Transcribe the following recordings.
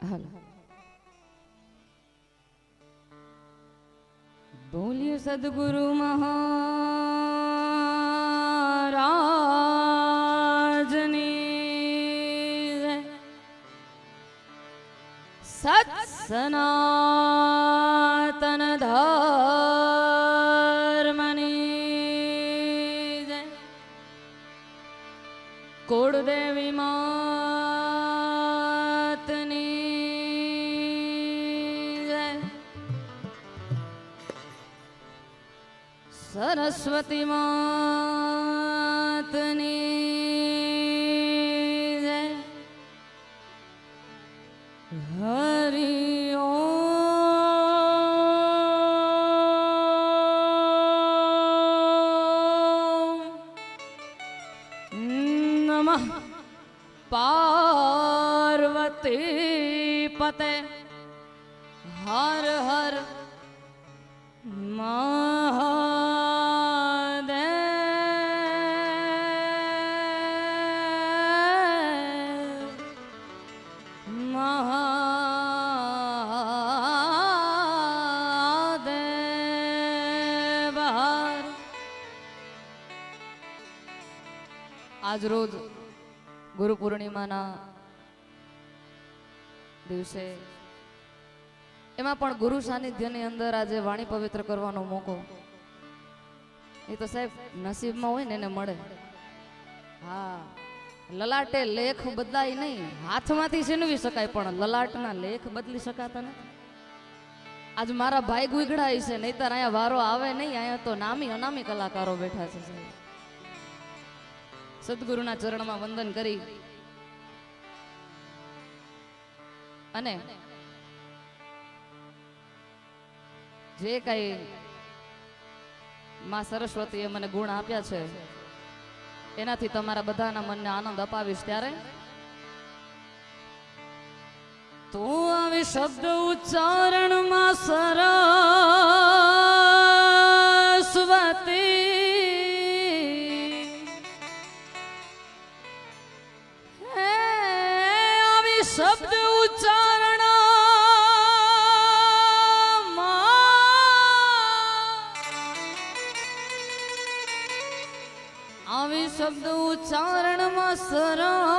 હાલો. બોલ્યો સદગુરુ મહારાજની. સત્સનાતન સત સરસ્વતી માતની જય. હરિ નમઃ પાર્વતી પતે હર હર મહાદેવ ગુરુ પૂર્ણિમાના દિવસે એમાં પણ ગુરુ સાનિધ્યની અંદર આજે વાણી પવિત્ર કરવાનો મોકો. એ તો સાહેબ નસીબમાં હોય ને એને મળે. હા, લલાટે લેખ બદલાય નહીં. હાથમાંથી છીનવી શકાય, પણ લલાટના લેખ બદલી શકાતા નથી. આજ મારા ભાઈ ગુગડાય છે, નહીતર અહીંયા વારો આવે નહીં, અહીંયા તો નામી અનામી કલાકારો બેઠા છે સાહેબ. સદગુરુના ચરણમાં વંદન કરી. અને જે કઈ માં સરસ્વતીએ મને ગુણ આપ્યા છે, એનાથી તમારા બધાના મનને આનંદ અપાવીશ ત્યારે. તું આવી શબ્દ ઉચ્ચારણમાં સરસ્વતી ઉચ્ચારણમાં સરસ્વતી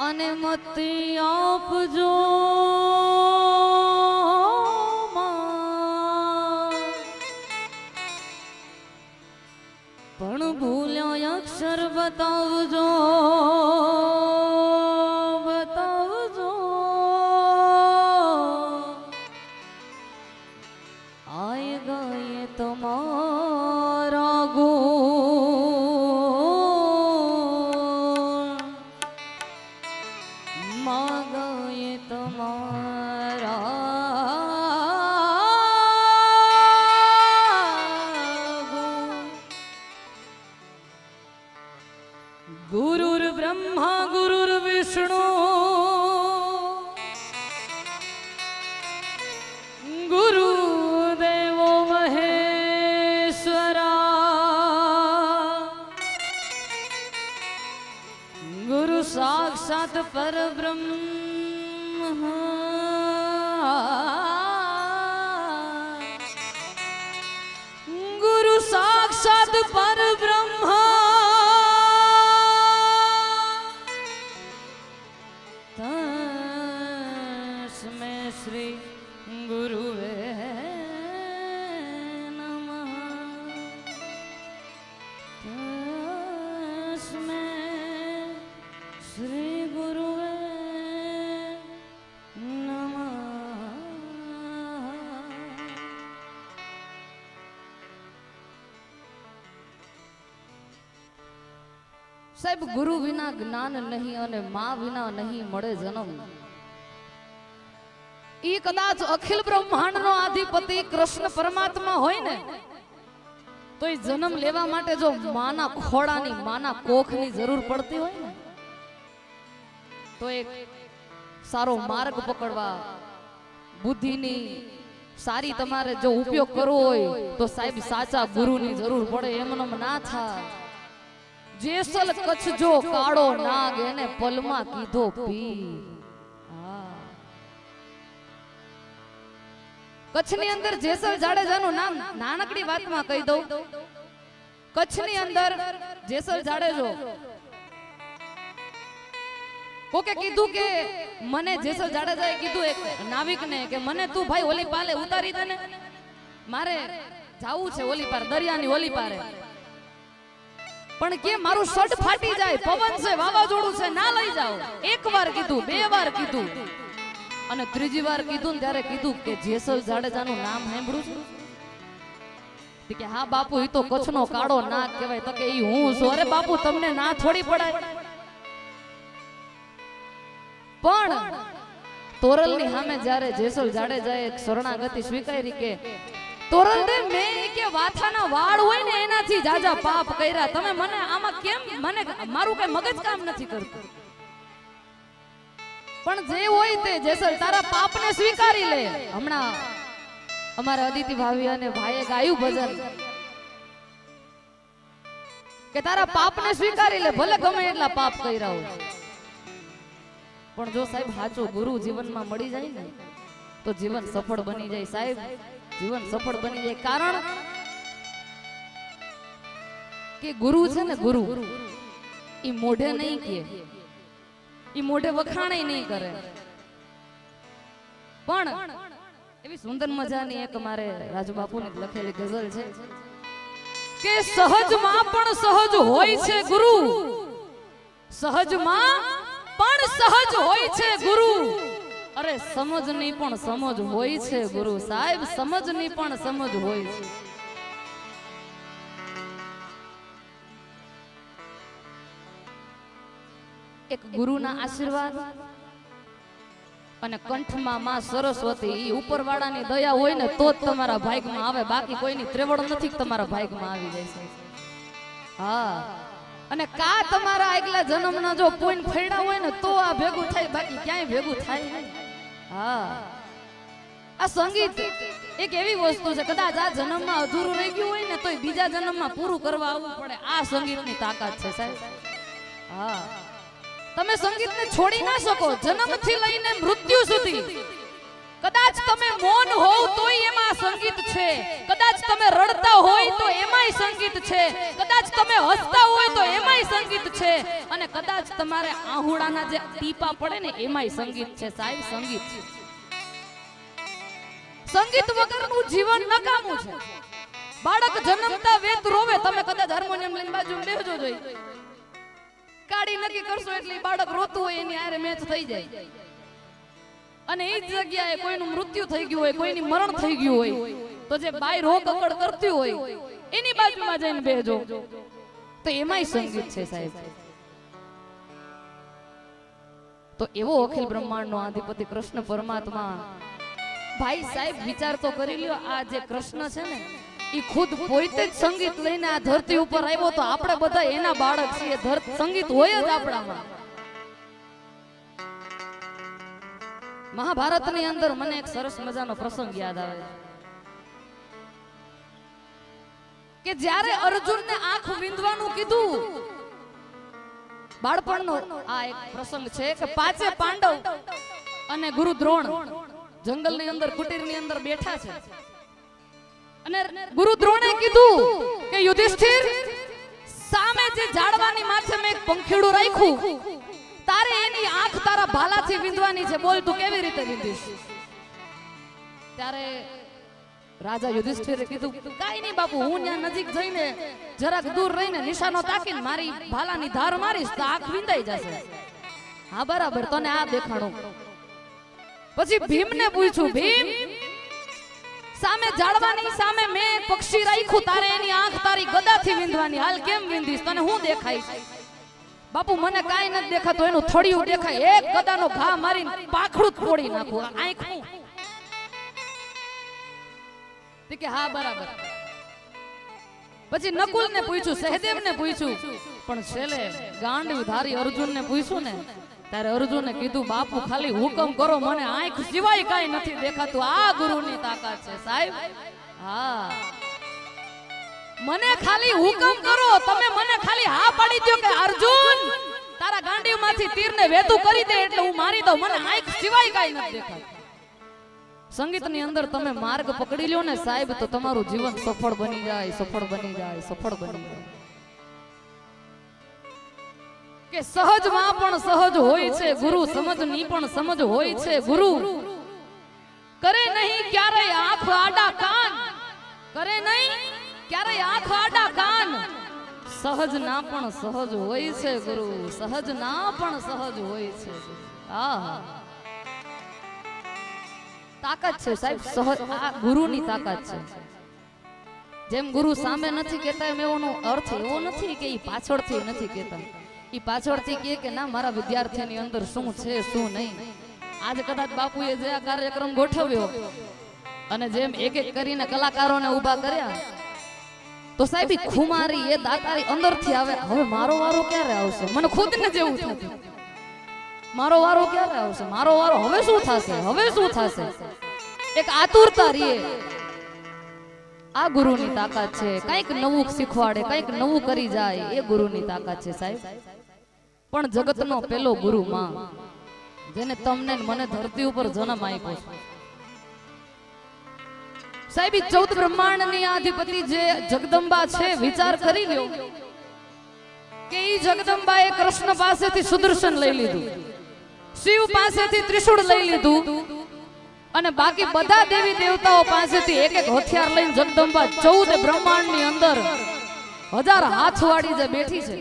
અને મતી આપજો. પણ ભૂલ્યો અક્ષર બતાવજો સાહેબ, ગુરુ વિના જ્ઞાન નહીં અને મા વિના નહીં મળે જન્મ. ઈ કદાચ અખિલ બ્રહ્માંડનો આધિપતિ કૃષ્ણ પરમાત્મા હોય ને, તો એ જન્મ લેવા માટે જો માના ખોડાની માના કોખની જરૂર પડતી હોય ને, તો એક સારો માર્ગ પકડવા, બુદ્ધિની સારી તમારે જો ઉપયોગ કરવો હોય, તો સાહેબ સાચા ગુરુની જરૂર પડે, એમનો ના થાય જેસલ કચ્છ જો કાળો નાગ એને પલમાં કીધો પી. કચ્છની અંદર જેસલ જાડેજાનું નામ નાનકડી વાતમાં કહી દઉં. કચ્છની અંદર જેસલ જાડેજો. કોકે કીધું કે મને જેસલ જાડેજાએ કીધું એક નાવિકને કે મને તું ભાઈ ઓલી પાલે ઉતારી દે ને. મારે જાવું છે ઓલી પાર દરિયાની ઓલી પારે. પણ કે મારું શર્ટ ફાટી જાય, પવન છે, વાવાઝોડું છે, ના લઈ જાઓ. એક વાર કીધું, બે વાર કીધું. અને ત્રીજી વાર કીધું ત્યારે કીધું કે જેસલ જાડેજાનું નામ સાંભળ્યું છે. કે, હા, બાપુ એ તો કચ્છનો કાળો ના કહેવાય. તો કે એ હું છું. અરે, બાપુ, તમને ના છોડી પડાય. પણ તોરલની સામે જ્યારે જેસલ જાડેજાએ એક શરણાગતિ સ્વીકારી કે તોરલ મેં કે વાથાના વાળ હોય ને એનાથી જાજા પાપ કર્યા. તમે મને આમાં કેમ, મને મારું કઈ મગજ કામ નથી કરતું? પણ જે હોય તે જેસલ તારા પાપને સ્વીકારી લે. હમણાં અમારા અદિતિ ભાવી અને ભાઈએ ગાયું ભજન. કે તારા પાપને સ્વીકારી લે, ભલે ગમે એટલા પાપ કર્યા હોય. પણ જો સાહેબ સાચો ગુરુ જીવનમાં મળી જાય ને, તો જીવન સફળ બની જાય સાહેબ. જીવન સફળ બની જાય કારણ કે ગુરુ છે ને ગુરુ એ મોઢે નહીં કે એ મોઢે વખાણે નહીં કરે. પણ એવી સુંદર મજાની એક મારે રાજુ બાપુની લખેલી ગઝલ છે કે સહજમાં પણ સહજ હોય છે ગુરુ. સહજમાં પણ સહજ હોય છે ગુરુ. અરે સમજની પણ સમજ હોય છે, ગુરુ સાહેબ, સમજની પણ સમજ હોય છે. એક ગુરુના આશીર્વાદ અને કંઠમાં માં સરસ્વતી, ઈ ઉપરવાળાની દયા હોય ને તો જ તમારા ભાગમાં આવે, બાકી કોઈની ત્રેવડ નથી તમારા ભાગમાં આવી જાય. છે હા. અને કા તમારા આગલા જન્મના જો પોઈન્ટ ફેડા હોય ને તો આ ભેગું થાય, બાકી ક્યાંય ભેગું થાય હા. આ સંગીત એક એવી વસ્તુ છે, કદાચ આ જન્મમાં અધૂરું રહી ગયું હોય ને તોય બીજા જન્મમાં પૂરું કરવા આવવું પડે. આ સંગીતની તાકાત છે, સાહેબ. હા. તમે સંગીતને છોડી ના શકો. જન્મથી લઈને મૃત્યુ સુધી કદાચ તમે મૌન હોવ તોય એમાં સંગીત છે. કદાચ તમે રડતા હોય તો એમાંય સંગીત છે. કદાચ તમે હસતા હોય તો એમાંય સંગીત છે. અને કદાચ તમારે આહુડાના જે ટીપા પડે ને એમાંય સંગીત છે. સાહેબ, સંગીત સંગીત વગરનું જીવન નકામું છે. બાળક જન્મતા વેત રોવે. તમે કદાચ હાર્મોનિયમ લઈને બાજુ બેસજો જોઈ. કાઢી નક્કી કરશો એટલે બાળક રોતું હોય એની આરે મેચ થઈ જાય. અને એ જ જગ્યાએ કોઈનું મૃત્યુ થઈ ગયું હોય કોઈની મરણ થઈ ગયું હોય તો જે બાઈ રો અકડ કરતી હોય એની બાજુમાં જઈને બેજો. તો એમાંય સંગીત છે સાહેબ. તો એવો અખિલ બ્રહ્માંડનો આધિપતિ કૃષ્ણ પરમાત્મા. ભાઈ સાહેબ વિચાર તો કરી લ્યો આ જે કૃષ્ણ છે ને એ ખુદ પોતે જ સંગીત લઈને આ ધરતી ઉપર આવ્યો તો આપણે બધા એના બાળક છીએ. સંગીત હોય જ આપણામાં. મહાભારતની અંદર મને એક સરસ મજાનો પ્રસંગ યાદ આવે કે જ્યારે અર્જુનને આંખ વિંધવાનું કીધું, બાળપણનો આ એક પ્રસંગ છે કે પાંચે પાંડવ અને ગુરુ દ્રોણ જંગલની અંદર, કુટીરની અંદર બેઠા છે. અને ગુરુ દ્રોણે કીધું કે યુધિષ્ઠિર, સામે જે ઝાડવાની માથે મેં એક પંખીડું રાખ્યું. તારે એની આંખ તારા ભાલાથી વિંધવાની છે. બોલ, તું કેવી રીતે વિંધીશ? ત્યારે રાજા યુધિષ્ઠિરે કીધું, કાઈ નહીં બાપુ, હું ત્યાં નજીક જઈને જરાક દૂર રહીને નિશાનો તાકીને મારી ભાલાની ધાર મારીશ તો આંખ વિંધાઈ જશે. હા, બરાબર, તને આ દેખાડો. પછી ભીમને પૂછ્યું, ભીમ, સામે જાળવાની, સામે મેં પક્ષી રાખ્યું, તારે એની આંખ તારી ગદાથી વિંધવાની, હાલ કેમ વિંધીશ? તને હું દેખાય છે બાપુ, મને કાઈ નથી દેખાતું, એનું થડિયું દેખાય. એક ગદાનો ઘા મારીને પાખડું તોડી નાખું. આંખ કે, હા, બરાબર. પછી નકુલ ને પૂછ્યું સહદેવ ને પૂછ્યું. પણ છેલ્લે ગાંડવી ધારી અર્જુન ને પૂછ્યું ને, ત્યારે અર્જુને કીધું, બાપુ, ખાલી હુકમ કરો, મને આંખ સિવાય કઈ નથી દેખાતું. આ ગુરુની તાકાત છે, સાહેબ. હા. મને ખાલી હુકમ કરો. તમે મને ખાલી હા પાડી દો કે અર્જુન, તારા ગાંડીવમાંથી તીરને વેતું કરી દે એટલે હું મારી દઉં. મને આંખ સિવાય કાઈ નથી દેખાતું. સંગીતની અંદર તમે માર્ગ પકડી લ્યો ને સાહેબ, તો તમારું જીવન સફળ બની જાય, સફળ બની જાય, સફળ બની જાય. કે સહજમાં પણ સહજ હોય છે ગુરુ, સમજની પણ સમજ હોય છે ગુરુ. કરે નહીં ક્યારેય આંખ આડા કાન. કરે નહીં ક્યારેય આંખ આડા કાન? સહજ ના પણ સહજ હોય છે ગુરુ, સહજ ના પણ સહજ હોય છે આહા. તાકાત છે સાહેબ, સહજ, આ ગુરુની તાકાત છે. જેમ ગુરુ સામે નથી કહેતા એમ એવોનો અર્થ એવો નથી કે ઈ પાછળથી નથી કહેતા. ઈ પાછળથી કહે કે ના, મારા વિદ્યાર્થીની અંદર શું છે, શું નહીં? આજ કદાચ બાપુએ જે આ કાર્યક્રમ ગોઠવ્યો અને જેમ એક એક કરીને કલાકારોને ઊભા કર્યા તો સાહેબ ખુમારી, એ દાતારી અંદરથી આવે. હવે મારો વારો ક્યારે આવશે? મને ખુદને જેવું થતું. મારો વારો ક્યારે આવશે? મારો વારો હવે શું થશે? હવે શું થશે? એક આતુરતા રીએ આ ગુરુની તાકાત છે. કંઈક નવું શીખવાડે, કંઈક નવું કરી જાય, એ ગુરુની તાકાત છે સાહેબ. પણ જગતનો પેલો ગુરુ માં, જેને તમને મને ધરતી ઉપર જન્મ આપ્યો છે. સાહેબ ચૌદ બ્રહ્માંડની અધિપતિ જે જગદંબા છે, વિચાર કરી લ્યો કે ઈ જગદંબાએ કૃષ્ણ પાસેથી સુદર્શન લઈ લીધું, શિવ પાસેથી ત્રિશુળ લઈ લીધું અને બાકી બધા દેવી દેવતાઓ પાસેથી એક એક હથિયાર લઈને જગદંબા ચૌદ બ્રહ્માંડની અંદર હજાર હાથ વાળી જે બેઠી છે.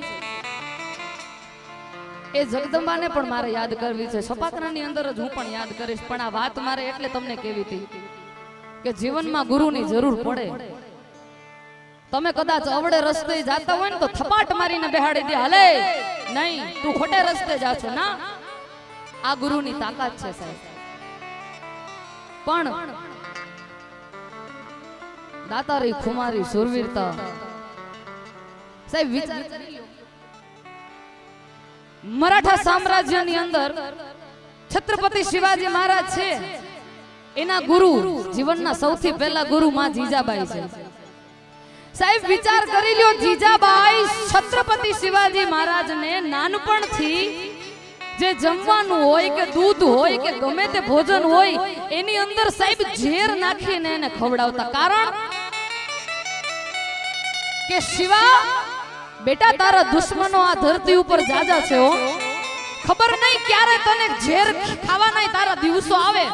એ જગદંબાને પણ મારે યાદ કરવી છે. સપાકરાની અંદર જ હું પણ યાદ કરીશ, પણ આ વાત મારે એટલે તમને કેવી હતી કે જીવનમાં ગુરુની જરૂર પડે. તમે કદાચ અવડે રસ્તે જાતા હોય ને તો થપાટ મારીને બેહાડી દે, હાલે, નહીં, તું ખોટે રસ્તે જા છો. ના, આ ગુરુની તાકાત છે સાહેબ. પણ દાતારી ખુમારી સુરવીરતા સાહેબ. મરાઠા સામ્રાજ્યની અંદર છત્રપતિ શિવાજી મહારાજ છે. એના ગુરુ જીવનના સૌથી પહેલા ગુરુ માં જીજાબાઈ છે. સાહેબ, વિચાર કરી લ્યો, જીજાબાઈ છત્રપતિ શિવાજી મહારાજને નાનપણથી જે જમવાનું હોય કે દૂધ હોય કે ગમે તે ભોજન હોય, એની અંદર સાહેબ ઝેર નાખીને એને ખવડાવતા. કારણ કે શિવા, બેટા તારા દુશ્મનો આ ધરતી ઉપર જાજા છે ખબર નહીં ક્યારે તને ઝેર ખાવાના તારા દિવસો આવે.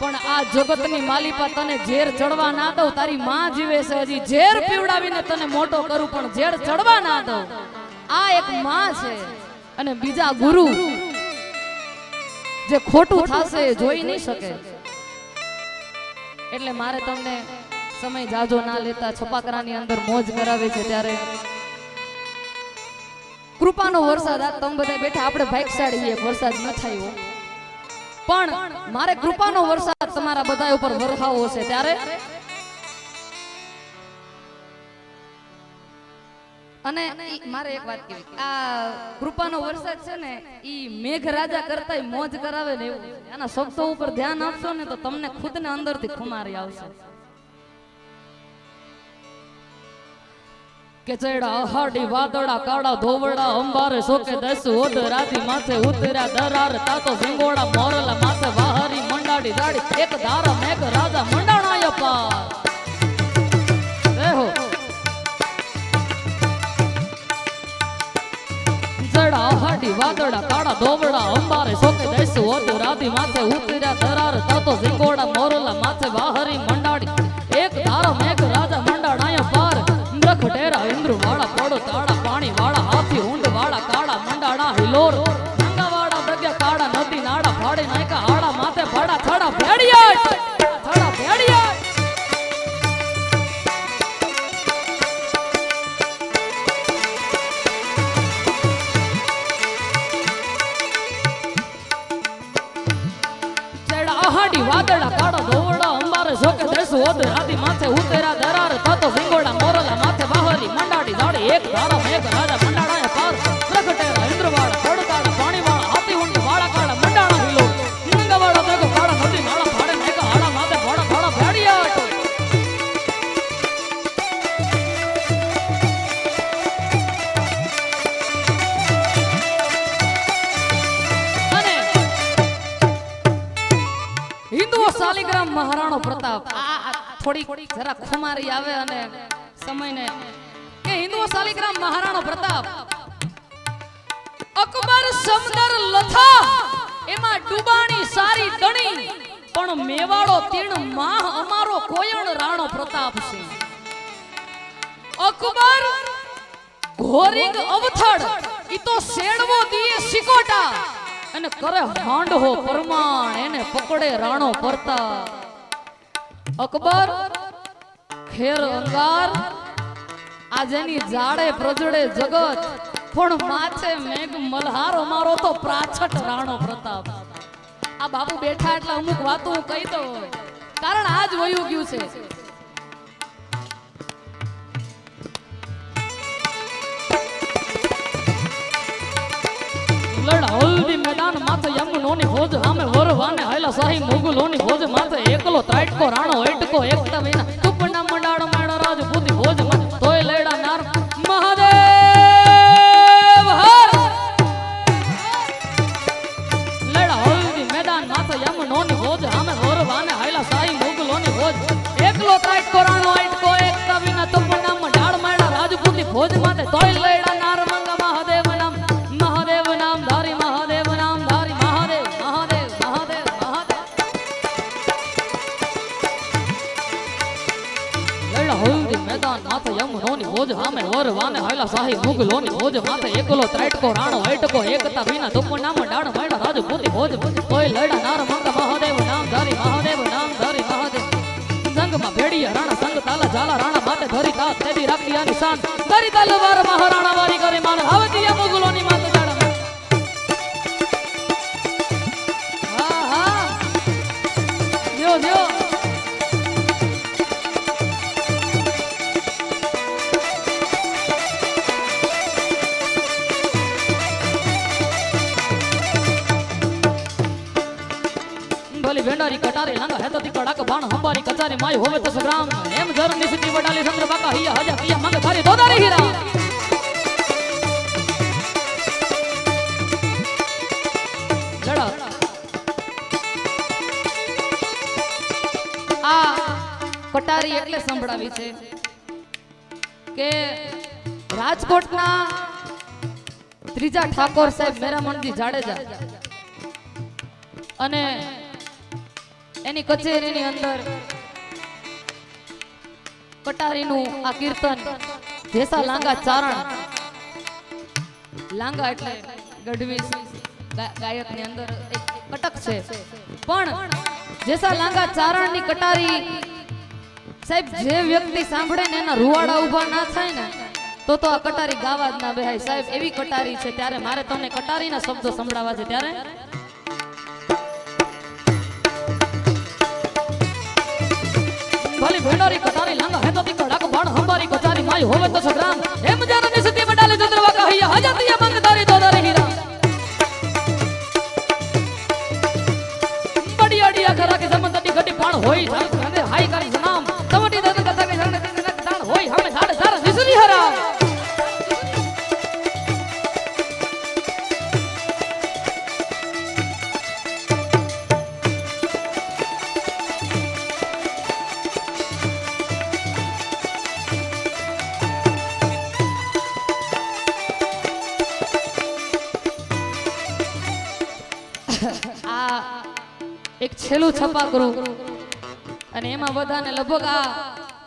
પણ આ જગતની માલિપા તને ઝેર ચડવા ના દઉં. તારી માં જીવે છે હજી ઝેર પીવડાવીને તને મોટો કરું, પણ ઝેર ચડવા ના દઉં. આ એક માં છે અને બીજા ગુરુ જે ખોટું થશે જોઈ નહીં શકે. એટલે મારે તમને સમય જાજો ના લેતા છપાકરાની અંદર મોજ કરાવે છે ત્યારે. કૃપાનો વરસાદ આ તમે બધા બેઠા, આપણે ભાઈક સાડીએ, વરસાદ ન થાય પણ મારે કૃપાનો વરસાદ તમારા બધા ઉપર વરસાવો છે ત્યારે? અને મારે એક વાત કહેવી. આ કૃપાનો વરસાદ છે ને, ઈ મેઘ રાજા કરતા મોજ કરાવે ને એવું. આના શબ્દો ઉપર ધ્યાન આપશો ને તો તમને ખુદને અંદરથી ખુમારી આવશે. કે ચડા અહાડી વાદળા કાળા ધોવડા અંબારે સોકે દસ ઓદ રાતી માથે ઉતર્યા દરાર તાતો સિંગોડા મોરલા માથે વાહરી મંડાડી દાડી એક ધારા મેઘ રાજા મંડાણાય પાર દેહો ચડા અહાડી વાદળા કાળા ધોવડા અંબારે સોકે દસ ઓદ રાતી માથે ઉતર્યા દરાર તાતો સિંગોડા મોરલા માથે વાહરી મંડાડી મંડાણા હિલોર ગંગા વાળા દગ્યા કાળા નદી નાળા ફાડી નાયકા હાડા માથે ભાડા થડા ભેડિયા થડા ભેડિયા વાદળા કાળા ધોવડા, અંબારે જોકે દેશ ઓદ રાતી માથે ઉતેરા દરાર થતો સિંગોડા, મોરલા માથે વાહરી મંડાડી દાડી એક ધારા મેઘ રાજા મંડાણા આ થોડી જરા ખુમારી આવે અને સમયને કે હિન્દુ શાલિગ્રામ મહારાણો પ્રતાપ, અકબર સમદર લથા, એમાં ડુબાણી સારી દણી, પણ મેવાડો તીણ માહ અમારો કોયણ રાણો પ્રતાપ છે. અકબર ઘોરિંગ અવથડ, ઈ તો શેડવો દીએ સિકોટા અને કરે હાંડહો પરમાણ, એને પકડે રાણો પરતા. અકબર, ખેર અંગાર, આજેની જાડે પ્રજડે જગત, પણ માથે મેઘ મલ્હારો મારો તો પ્રાછટ રાણો પ્રતાપ. આ બાપુ બેઠા એટલે અમુક વાતો હું કહી દઉં. હોય કારણ આજ વયું ગયું છે. મેદાન માથે યમુનોની હોજ, સામે વરવાને હાયલા શાહી મુગલોની હોજ, માથે એકલો ત્રાટકો રાણો એટકો એકતા વિના તુપના મંડાળ માડા રાજપૂતી હોજ, માથે તોય લેડા નાર. મહાદેવ લેડા હલ્દી મેદાન માથે યમુનોની હોજ, સામે વરવાને હાયલા શાહી મુગલોની હોજ. એકલો ત્રાટકો રાણો એટકો એકતા વિના તુપના મંડાળ માડા રાજપૂતી હોજ, માથે તોય લેડા યમુનોની હોજ સામે વરવાને હાયલા શાહી મુગલોની હોજ માથે એકલો ત્રાટકો રાણો એટકો એકતા વિના તુપનામાં ડાળ માયડા રાજપૂતી હોજ કોઈ લડા નાર મંગા મહાદેવ, નામ ધારી, મહાદેવ, નામ ધારી, મહાદેવ. સંગમાં ભેડિયા રાણા સંગ તાલા ઝાલા, રાણા માથે ધરી તા તેડી રાખી આની શાન. ધરી તલવાર મહારાણા, વારી કરે માન આવતીયા મુગલોની માથે ભલી ભેંડારી કટારે લાંગા હેતો તી કડાક બાણ હંબારી કચારી માય હોવે તો સંગ્રામ. એમ ઘર નિસતી વડાલી ચંદ્ર બાકા હિયા હજા કિયા મંગ થારી દોદારી હીરા. લડા આ કટારી એટલે સંભળાવી છે કે રાજકોટના ત્રીજા ઠાકોર સાહેબ મેરામણજી જાડેજા અને એની કચેરીની અંદર કટારીનું આ કીર્તન જેસા લાંગા ચારણ. લાંગા એટલે ગઢવી ગાયકની અંદર એક કટક છે. પણ જેસા લાંગા ચારણની કટારી, સાહેબ, જે વ્યક્તિ સાંભળે ને એના રૂવાડા ઊભા ના થાય ને, તો તો આ કટારી ગાવા જ ના બેહાય સાહેબ, એવી કટારી છે, ત્યારે મારે તમને કટારીના શબ્દો સંભળાવવા છે. ત્યારે ભલી ભંડારી કટારી લાંગા હે તો તી કડાક બાણ હંબારી કચારી માય હોવે તો સંગ્રામ એમ જાન નિસતી વડાલે ચંદ્રવા કહિયા હજાતિયા મંગ તારી દોદારી હીરા. બડી અડી અખરા કે સમંતની ઘટી પાણ હોય સાલ હંદે હાઈ કરી નામ તમટી દન કથા કે કે નક દાણ હોય, હમે ઝાડ ઝાડ નિસરી હરા છેલ્લું છપા કરું અને એમાં બધાને લગભગ આ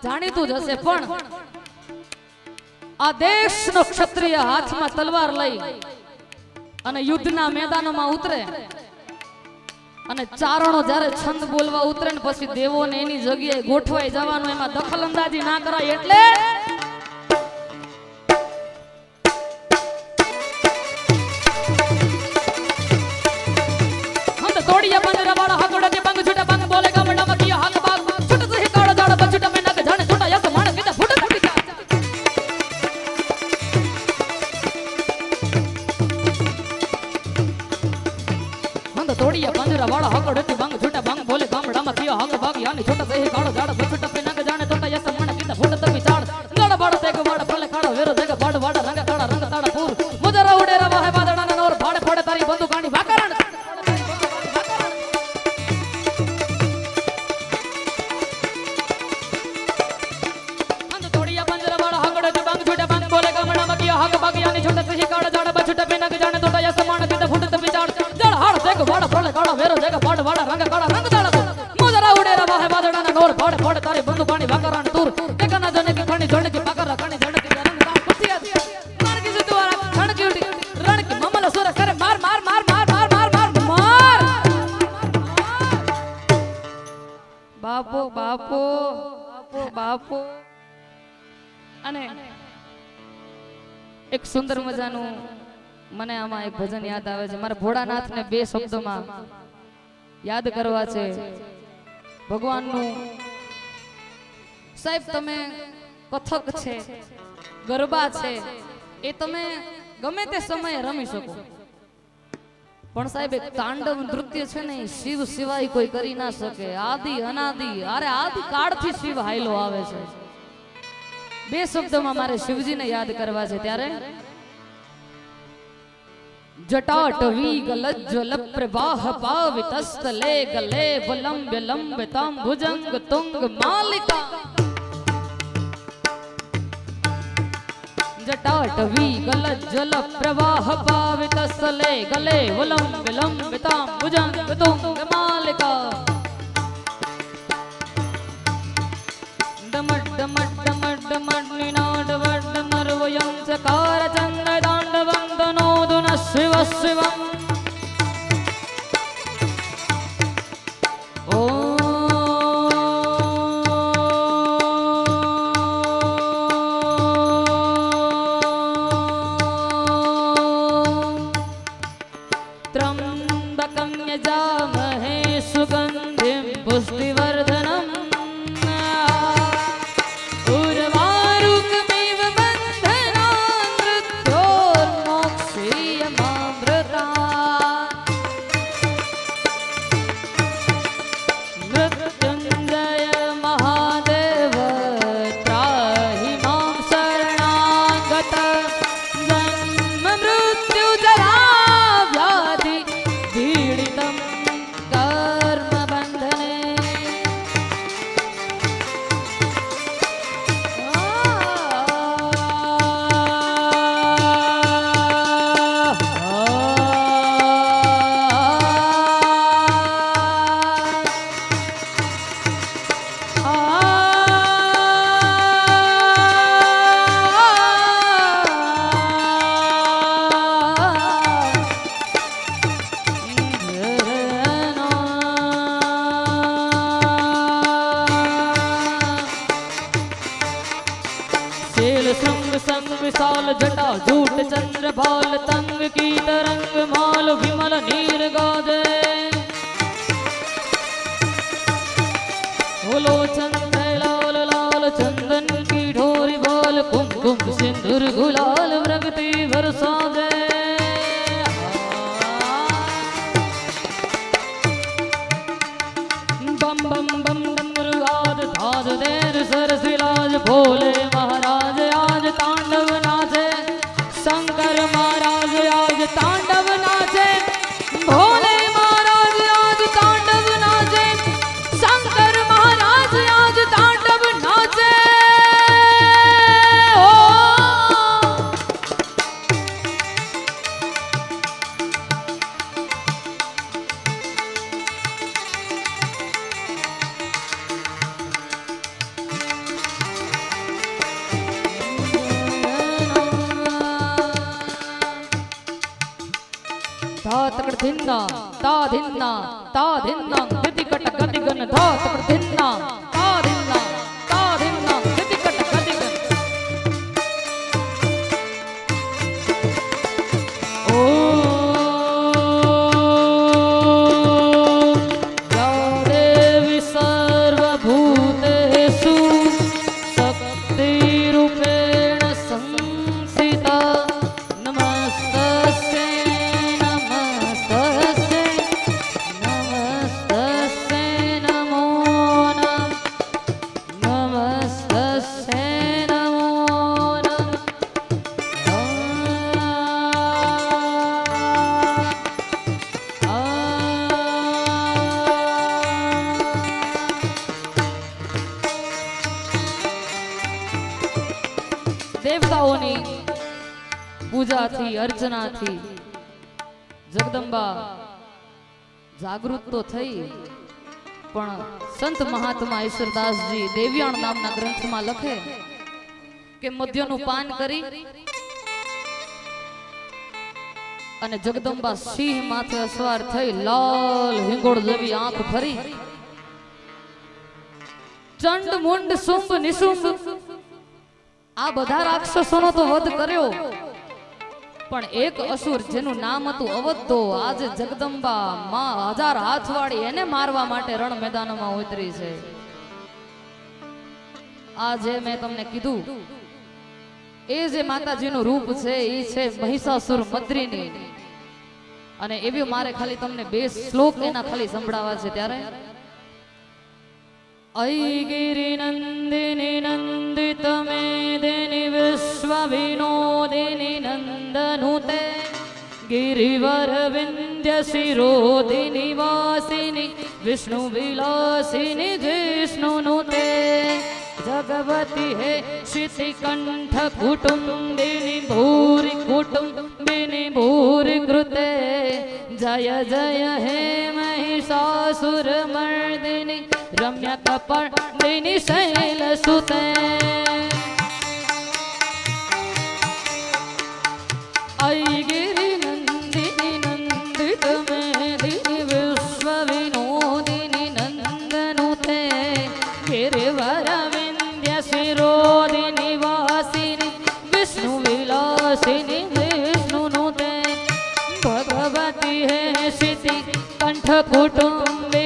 જાણીતું જ હશે, પણ આ દેશનો ક્ષત્રિય હાથમાં તલવાર લઈ અને યુદ્ધના મેદાનોમાં ઉતરે. અને ચારણો જ્યારે છંદ બોલવા ઉતરે ને પછી દેવોને એની જગ્યાએ ગોઠવાઈ જવાનું, એમાં દખલ અંદાજી ના કરાય એટલે ફળ જગ પાડ વાડા રંગ કાળા રંગ દાડા મોજરા ઉડે રા વાહે વાદળાના ગોર ફાડ ફાડ, તારી બંદુ પાણી વાકરાણ તૂર ટેકાના જને કી ખણી જણ કી પાકરા ખણી જણ કી રંગ કામ કુતિયા માર્ગી સે દ્વારા છણ કી ઉડી. રણ કી મમલ સુર કરે માર માર માર માર માર માર માર માર. બાપો બાપો બાપો બાપો. અને એક સુંદર મજાનું મને આમાં એક ભજન યાદ આવે છે. મારે ભોળાનાથને બે શબ્દોમાં યાદ કરવા છે. ભગવાનનું સાહેબ તમે કથક છે ગરબા છે. એ તમે ગમે તે સમયે રમી શકો. પણ સાહેબ એક તાંડવ નૃત્ય છે ને શિવ સિવાય કોઈ કરી ના શકે. આદિ અનાદિ અરે આદિ કાળથી શિવ હાયલો આવે છે. બે શબ્દોમાં મારે શિવજીને યાદ કરવા છે ત્યારે. જટાટવી ગલજ્જલ પ્રવાહ પાવિતસ્તલે ગલે વલંબ્ય લંબતામ ભુજંગ તુંગ માલિકા જટાટવી ગલજ્જલ પ્રવાહ પાવિતસ્તલે ગલે વલંબ્ય લંબતામ ભુજંગ તુંગ માલિકા ડમટ ડમટ ડમટ ડમટ નિનાદ વડ નર્વયં સકાર ચંદ દાંડ શિવ शिव शिव તો થઈ. પણ સંત મહાત્મા ઈશ્વરદાસજી દેવ્યાણ નામના ગ્રંથમાં લખે કે મધ્યનું પાન કરી અને જગદંબા સિંહ માથે અસવાર થઈ લાલ હિંગોળ જેવી આંખ ફરી ચંડ મુંડ શુંભ નિશુંભ આ બધા રાક્ષસોનો તો વધ કર્યો. પણ એક અસુર જેનું નામ હતું અવધો આજે જગદંબા માં હજાર હાથવાળી એને મારવા માટે રણ મેદાનમાં ઉતરી છે આ જે મેં તમને કીધું એ જે માતાજીનું રૂપ છે એ છે મહિષાસુર મદ્રીની અને એવી મારે ખાલી તમને બે શ્લોક એના ખાલી સંભળાવા છે ત્યારે ऐगिरि नन्दिनि नन्दित मेदिनि विश्वविनोदिनि नन्दनुते गिरिवर विन्द्य शिरोदिनि वासिनि विष्णुविलासिनि जिष्णुनुते जगवति हे शितिकण्ठ कुटुम्बिनि भूरि कुटुम्बिनि भूरि कृते जय जय हे महिषासुरमर्दिनि रम्यकपर्दिनि शैलसुते বন্ধ কুটুম্বে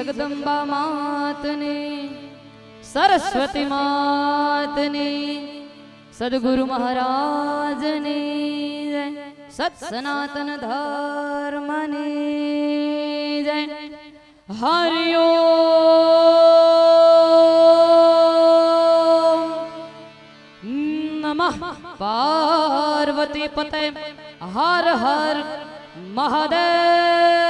જગદંબા માતને, સરસ્વતી માતને, સદગુરુ મહારાજની જય સત સનાતન ધર્મની, જય. હરિયો નમઃ. પાર્વતી પતે. હર હર મહાદેવ.